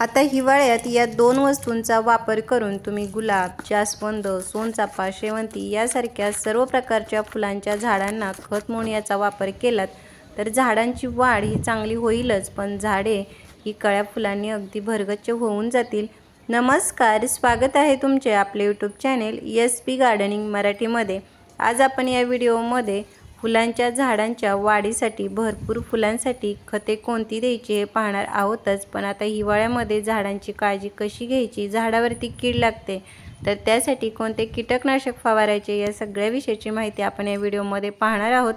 आता हिवाळ्यात या दोन वस्तूंचा वापर करून तुम्ही गुलाब जास्वंद सोनचाफा शेवंती यासारख्या सर्व प्रकारच्या फुलांच्या झाडांना खत म्हणून याचा वापर केलात तर झाडांची वाढ ही चांगली होईलच पण झाडे ही कळ्या फुलांनी अगदी भरगच्च होऊन जातील. नमस्कार स्वागत आहे तुमचे आपले YouTube channel S P gardening मराठीमध्ये. आज आपण या व्हिडिओमध्ये फुलांच्या झाडांच्या वाढीसाठी भरपूर फुलांसाठी खते कोणती द्यायची हे पाहणार आहोतच. पण आता हिवाळ्यामध्ये झाडांची काळजी कशी घ्यायची? झाडावरती कीड लागते तर त्यासाठी कोणते कीटकनाशक फवारायचे या सगळ्या विषयाची माहिती आपण या व्हिडिओमध्ये पाहणार आहोत.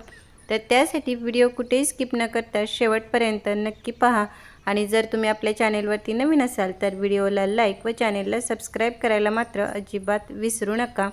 तर त्यासाठी व्हिडिओ कुठेही स्किप न करता शेवटपर्यंत नक्की पहा. आणि जर तुम्ही आपल्या चॅनेलवरती नवीन असाल तर व्हिडिओला लाईक व चॅनेलला सबस्क्राईब करायला मात्र अजिबात विसरू नका.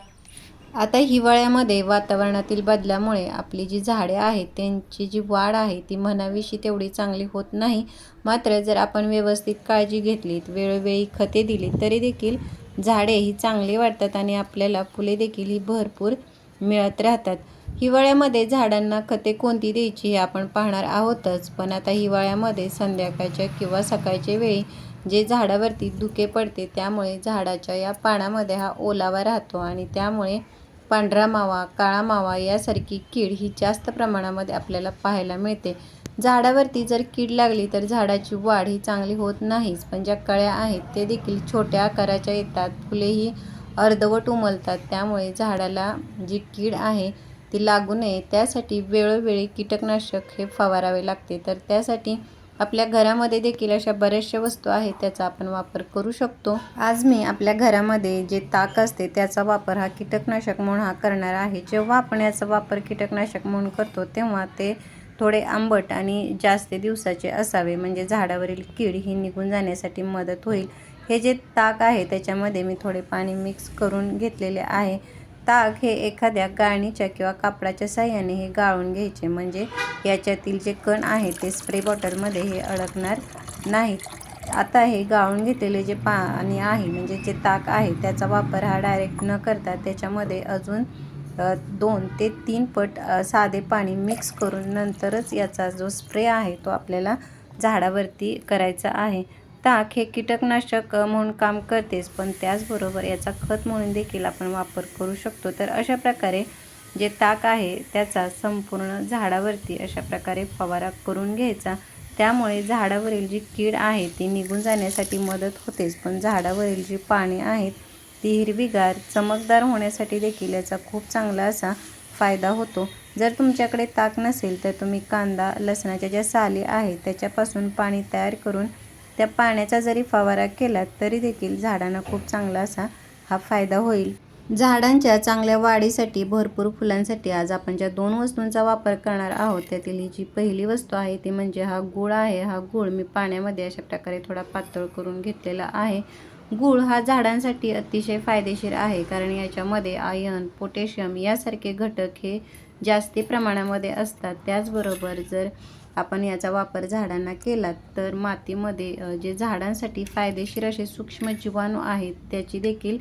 आता हिवाळ्यामध्ये वातावरणातील बदलामुळे आपली जी झाडे आहेत त्यांची जी वाढ आहे ती म्हणावीशी तेवढी चांगली होत नाही. मात्र जर आपण व्यवस्थित काळजी घेतलीत वेळोवेळी खते दिली तरी देखील झाडे ही चांगली वाढतात आणि आपल्याला फुले देखील ही भरपूर मिळत राहतात. हिवाळ्यामध्ये झाडांना खते कोणती द्यायची हे आपण पाहणार आहोतच पण आता हिवाळ्यामध्ये संध्याकाळच्या किंवा सकाळच्या वेळी जे झाडावरती धुके पडते त्यामुळे झाडाच्या या पानामध्ये हा ओलावा राहतो आणि त्यामुळे पांढरा मावा काळा मावा यासारखी कीड ही जास्त प्रमाणामध्ये आपल्याला पाहायला मिळते. झाडावरती जर कीड लागली तर झाडाची वाढ ही चांगली होत नाहीच पण ज्या कळ्या आहेत ते देखील छोट्या आकाराच्या येतात. फुले ही अर्धवट उमलतात त्यामुळे झाडाला जी कीड आहे ती लागू नये. त्यासाठी वेळोवेळी कीटकनाशक हे फवारावे लागते. तर त्यासाठी आपल्या घरामध्ये देखील अशा बऱ्याचशा वस्तू आहेत त्याचा आपण वापर करू शकतो. आज मी आपल्या घरामध्ये जे ताक असते त्याचा वापर हा कीटकनाशक म्हणून हा करणार आहे. जेव्हा आपण याचा वापर कीटकनाशक म्हणून करतो तेव्हा ते थोडे आंबट आणि जास्त दिवसाचे असावे. म्हणजे झाडावरील कीड ही निघून जाण्यासाठी मदत होईल. हे जे ताक आहे त्याच्यामध्ये मी थोडे पाणी मिक्स करून घेतलेले आहे. ताक हे एखाद्या गाळणीच्या किंवा कापडाच्या साह्याने हे गाळून घ्यायचे. म्हणजे याच्यातील जे कण आहे ते स्प्रे बॉटलमध्ये हे अडकणार नाहीत. आता हे गाळून घेतलेले जे पाणी आहे म्हणजे जे ताक आहे त्याचा वापर हा डायरेक्ट न करता त्याच्यामध्ये अजून दोन ते तीन पट साधे पाणी मिक्स करून नंतरच याचा जो स्प्रे आहे तो आपल्याला झाडावरती करायचा आहे. ताक हे कीटकनाशक म्हणून काम करतेच पण त्याचबरोबर याचा खत म्हणून देखील आपण वापर करू शकतो. तर अशा प्रकारे जे ताक आहे त्याचा संपूर्ण झाडावरती अशा प्रकारे फवारा करून घ्यायचा. त्यामुळे झाडावरील जी कीड आहे ती निघून जाण्यासाठी मदत होतेच पण झाडावरील जी पाने आहेत ती हिरवीगार चमकदार होण्यासाठी देखील याचा खूप चांगला असा फायदा होतो. जर तुमच्याकडे ताक नसेल तर तुम्ही कांदा लसणाच्या ज्या साली आहेत त्याच्यापासून पाणी तयार करून त्या पाण्याचा जरी फवारा केला तरी देखील झाडांना खूप चांगला असा हा फायदा होईल. झाडांच्या चांगल्या वाढीसाठी भरपूर फुलांसाठी आज आपण ज्या दोन वस्तूंचा वापर करणार आहोत त्यातील ही जी पहिली वस्तू आहे ती म्हणजे हा गुळ आहे. हा गुळ मी पाण्यामध्ये अशा प्रकारे थोडा पातळ करून घेतलेला आहे. गूळ हा झाडांसाठी अतिशय फायदेशीर आहे कारण याच्यामध्ये आयर्न पोटॅशियम यासारखे घटक हे जास्ती प्रमाणामध्ये असतात. त्याचबरोबर जर आपण याचा वापर झाडांना केला तर मातीमध्ये जे झाडांसाठी फायदेशीर असे सूक्ष्म जीवाणू आहेत त्याची देखील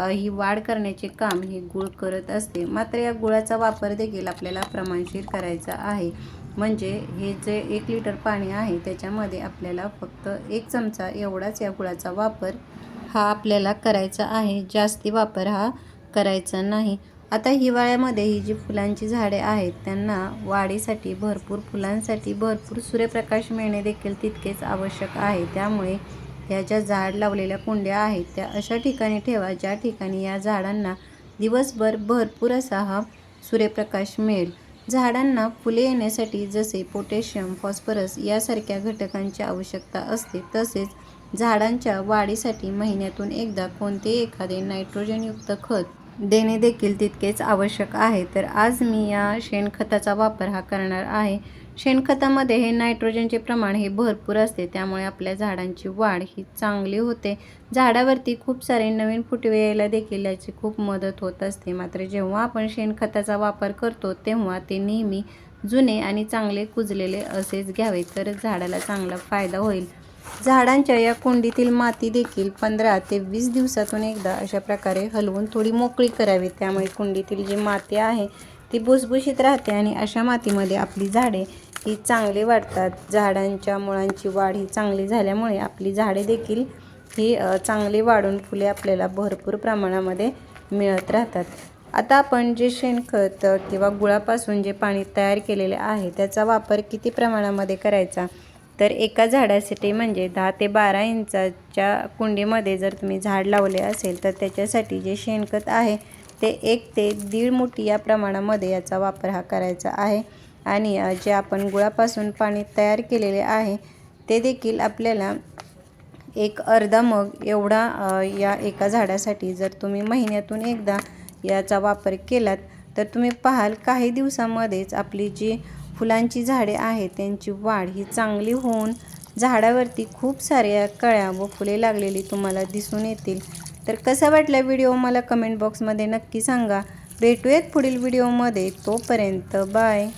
ही वाढ करण्याचे काम हे गुळ करत असते. मात्र या गुळाचा वापर देखील आपल्याला प्रमाणशीर करायचा आहे. म्हणजे हे जे एक लिटर पाणी आहे त्याच्यामध्ये आपल्याला फक्त एक चमचा एवढाच या गुळाचा वापर हा आपल्याला करायचा आहे. जास्ती वापर हा करायचा नाही. आता हिवाळ्यामध्ये ही जी फुलांची झाडे आहेत त्यांना वाढीसाठी भरपूर फुलांसाठी भरपूर सूर्यप्रकाश मिळणे देखील तितकेच आवश्यक आहे. त्यामुळे ह्या ज्या झाड लावलेल्या कुंड्या आहेत त्या अशा ठिकाणी ठेवा ज्या ठिकाणी या झाडांना दिवसभर भरपूर असा हा सूर्यप्रकाश मिळेल. झाडांना फुले येण्यासाठी जसे पोटॅशियम फॉस्फरस यासारख्या घटकांची आवश्यकता असते तसेच झाडांच्या वाढीसाठी महिन्यातून एकदा कोणतेही एखादे नायट्रोजनयुक्त खत देणे देखील तितकेच आवश्यक आहे. तर आज मी या शेणखताचा वापर हा करणार आहे. शेणखतामध्ये हे नायट्रोजनचे प्रमाण हे भरपूर असते. त्यामुळे आपल्या झाडांची वाढ ही चांगली होते. झाडावरती खूप सारे नवीन फुटवे यायला देखील याची खूप मदत होत असते. मात्र जेव्हा आपण शेणखताचा वापर करतो तेव्हा ते नेहमी जुने आणि चांगले कुजलेले असेच घ्यावे. तर झाडाला चांगला फायदा होईल. झाडांच्या या कुंडीतील माती देखील पंधरा ते वीस दिवसातून एकदा अशा प्रकारे हलवून थोडी मोकळी करावी. त्यामुळे कुंडीतील जी माती आहे ती भुसभुशीत राहते आणि अशा मातीमध्ये आपली झाडे ही चांगली वाढतात. झाडांच्या मुळांची वाढ ही चांगली झाल्यामुळे आपली झाडे देखील ही चांगली वाढून फुले आपल्याला भरपूर प्रमाणामध्ये मिळत राहतात. आता आपण जे शेणखत किंवा गुळापासून जे पाणी तयार केलेले आहे त्याचा वापर किती प्रमाणामध्ये करायचा? तर एका झाडासाठी म्हणजे दहा ते बारा इंचाच्या कुंडीमध्ये जर तुम्ही झाड लावले असेल तर त्याच्यासाठी जे शेणखत आहे ते एक ते दीड मुठी या प्रमाणामध्ये याचा वापर हा करायचा आहे. आणि जे आपण गुळापासून पाणी तयार केलेले आहे ते देखील आपल्याला एक अर्धा मग एवढा या एका झाडासाठी जर तुम्ही महिन्यातून एकदा याचा वापर केलात तर तुम्ही पाहाल काही दिवसामध्येच आपली जी फुलांची झाडे आहेत त्यांची वाढ ही चांगली होऊन झाडावरती खूप साऱ्या कळ्या व फुले लागलेली तुम्हाला दिसून येतील. तर कसा वाटला व्हिडिओ मला कमेंट बॉक्समध्ये नक्की सांगा. भेटूयात पुढील व्हिडिओमध्ये. तोपर्यंत बाय.